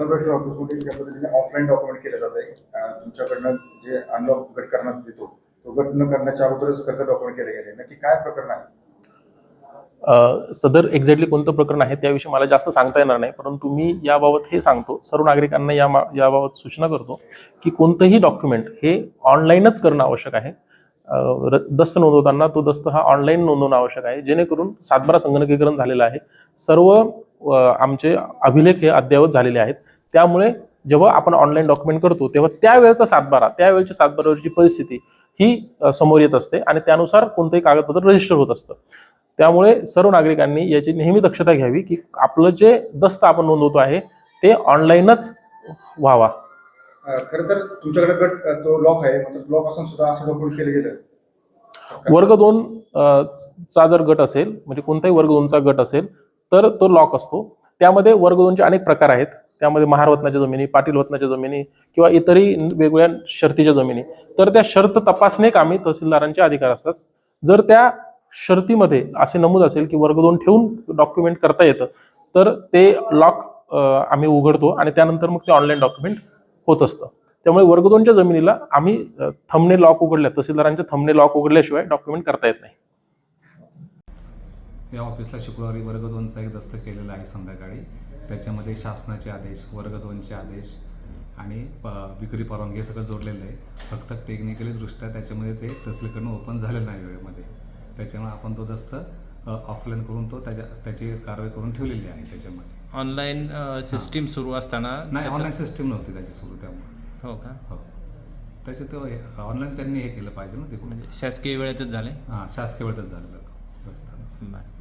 सर्वेश्वर ऑफिसमध्ये ज्या पद्धतीने ऑफलाईन डॉक्युमेंट केलं जात आहे. तुमच्याकडनं जे अनलॉक गट करण्यात येतो तो गट न करण्याच्या अगोदरच कर्ज डॉक्युमेंट केले गेले. नक्की काय प्रकरण आहे? सदर एक्झॅक्टली कोणतं प्रकरण आहे त्याविषयी मला जास्त सांगता येणार नाही परंतु मी याबाबत हे सांगतो सर्व नागरिकांना या याबाबत सूचना करतो की कोणतंही डॉक्युमेंट हे ऑनलाईनच करणं आवश्यक आहे. दस्त नोंदवताना तो दस्त हा ऑनलाईन नोंदवणं आवश्यक आहे जेणेकरून सातबारा संगणकीकरण झालेलं आहे. सर्व आमचे अभिलेख हे अद्ययावत झालेले आहेत. त्यामुळे जेव्हा आपण ऑनलाईन डॉक्युमेंट करतो तेव्हा त्यावेळेचा सातबारा त्यावेळेच्या सातबारावरची परिस्थिती ही समोर येत असते आणि त्यानुसार कोणतंही कागदपत्र रजिस्टर होत असतं. त्यामुळे सर्व नागरिकांनी याची नेहमी दक्षता घ्यावी की आपलं जे दस्त आपण नोंदवतो आहे ते ऑनलाईनच व्हावा. खरं तर तुमच्याकडे गट तो लॉक आहे लॉक असून सुद्धा असं डॉक्युमेंट केलं गेलं. वर्ग दोन चा जर गट असेल म्हणजे कोणताही वर्ग दोनचा गट असेल तर तो लॉक असतो. त्यामध्ये वर्ग दोनचे अनेक प्रकार आहेत. त्यामध्ये महारवतनाच्या जमिनी पाटील वतनाच्या जमिनी किंवा इतरही वेगवेगळ्या शर्तीच्या जमिनी. तर त्या शर्त तपासणे कामी तहसीलदारांचे अधिकार असतात. जर त्या शर्तीमध्ये असे नमूद असेल की वर्ग दोन ठेवून डॉक्युमेंट करता येतं तर ते लॉक आम्ही उघडतो आणि त्यानंतर मग ते ऑनलाईन डॉक्युमेंट होत असतं. त्यामुळे वर्ग दोनच्या जमिनीला आम्ही थमने लॉक उघडल्या. तहसीलदारांच्या थमने लॉक उघडल्याशिवाय डॉक्युमेंट करता येत नाही. या ऑफिसला शुक्रवारी वर्ग दोनचा एक दस्त केलेला आहे संध्याकाळी. त्याच्यामध्ये शासनाचे आदेश वर्ग दोनचे आदेश आणि प विक्री परवानगी हे सगळं जोडलेलं आहे. फक्त टेक्निकली दृष्ट्या त्याच्यामध्ये ते तहसीलकडनं ओपन झालेलं नाही वेळेमध्ये. त्याच्यामुळे आपण तो दस्त ऑफलाईन करून तो त्याच्या त्याची कारवाई करून ठेवलेली आहे त्याच्यामध्ये. ऑनलाईन सिस्टीम सुरू असताना नाही ऑनलाईन सिस्टीम नव्हती त्याची सुरू त्यामुळे. हो का? हो. त्याचे तो ऑनलाईन त्यांनी हे केलं पाहिजे ना ते म्हणजे शासकीय वेळेतच झाले हां शासकीय वेळेतच झालेलं तो दस्त बरं.